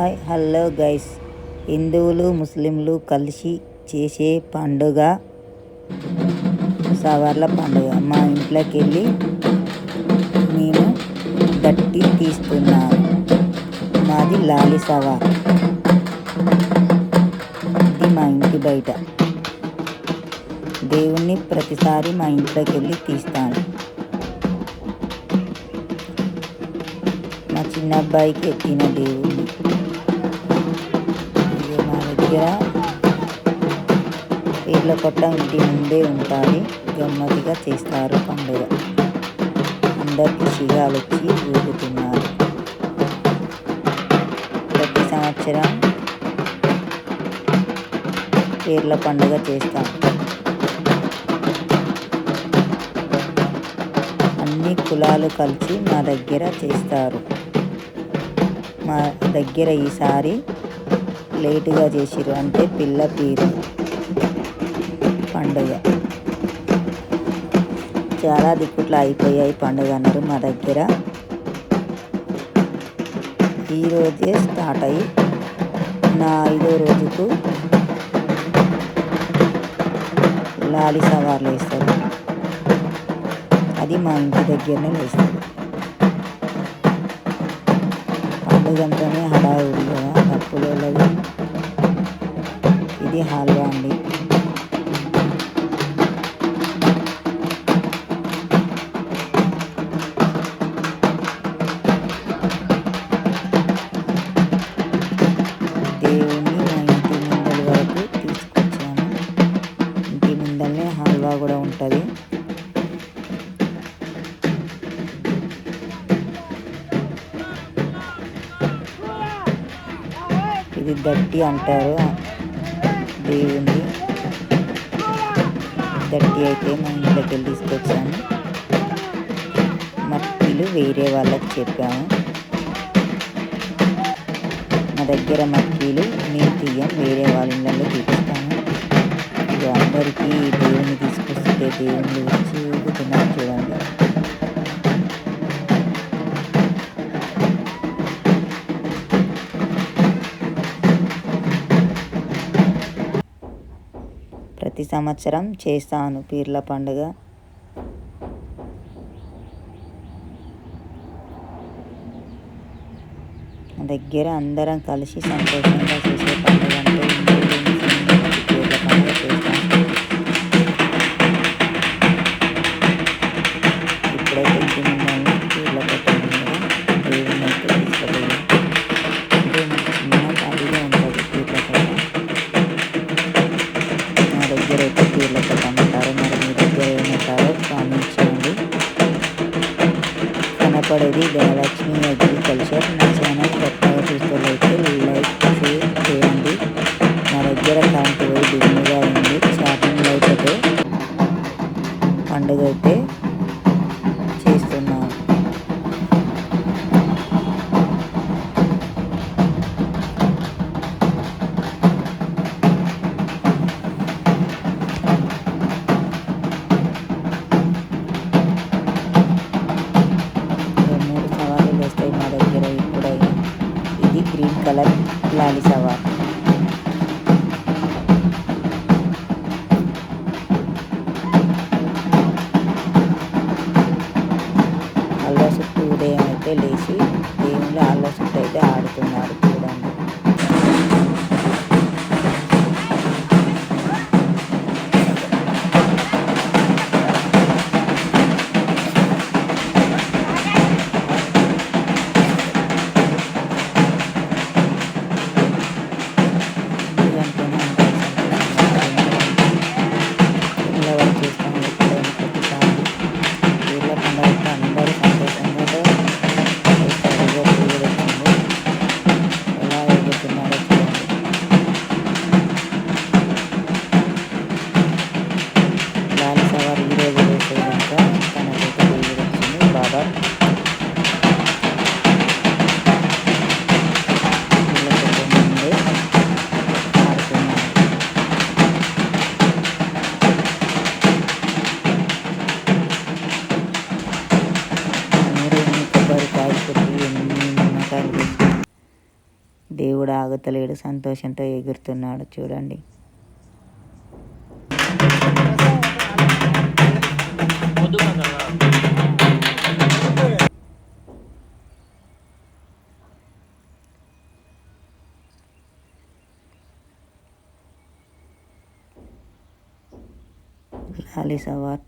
Hi hello guys. హిందువులు ముస్లింలు కలిసి చేసే పండుగ సవర్ల పండుగ. మా ఇంట్లోకి వెళ్ళి నేను గట్టి తీస్తున్నాను మాది లాలి సవార్. ఇది మా ఇంటి బయట. దేవుణ్ణి ప్రతిసారి మా ఇంట్లోకి వెళ్ళి తీస్తాను. మా చిన్న అబ్బాయికి ఎక్కిన దేవుడు. దగ్గర పీర్ల కొట్ట ఇంటి ముందే ఉంటుంది గమ్మతిగా చేస్తారు పండుగ. అందరికీ శిగాలు వచ్చి ఊగుతున్నారు. ప్రతి సంవత్సరం పీర్ల పండుగ చేస్తాం. అన్ని కులాలు కలిసి మా దగ్గర చేస్తారు. మా దగ్గర ఈసారి లేటుగా చేసిరు అంటే పిల్ల పీరు. పండుగ. చాలా దిక్కుట్లో అయిపోయాయి పండుగ అన్నారు మా దగ్గర. ఈరోజే స్టార్ట్ అయ్యి నా ఐదో రోజుకు లాలి సవార్లు వేస్తారు. అది మా ఇంటి దగ్గరనే వేస్తారు పండుగంతోనే హడావుడి కదా తప్పులేదు ఇది హల్వా అండి. ఇంటి వరకు తీసుకొచ్చాను. హల్వా కూడా ఉంటుంది. ఇది గట్టి అంటారు. టీ ఉంది థర్టీ అయితే మా ఇంట్లోకి వెళ్ళి తీసుకొచ్చాను. మట్టిలు వేరే వాళ్ళకి చెప్పాము. మా దగ్గర మట్టిలు మేము తీయం వేరే వాళ్ళ ఇళ్ళలో చూపిస్తాము అందరికీ దేవుని తీసుకొస్తే దేవుని వచ్చి చూడండి. ప్రతి సంవత్సరం చేస్తాను పీర్ల పండుగ. దగ్గర అందరం కలిసి సంతోషంగా చేసే పండుగ అంటే కనపడేది ధనలక్ష్మి అగ్రికల్చర్ నా ఛానల్ కొత్తగా చూస్తున్నట్లయితే లైక్ షేర్ చేయండి. నా దగ్గర కరెంట్ పోయి బిజీగా ఉంది. షాపింగ్ లైట్ అయితే పండుగ అయితే ఇది గ్రీన్ దేవుడు ఆగుతలేడు సంతోషంతో ఎగురుతున్నాడు. చూడండి. లాలి సవార్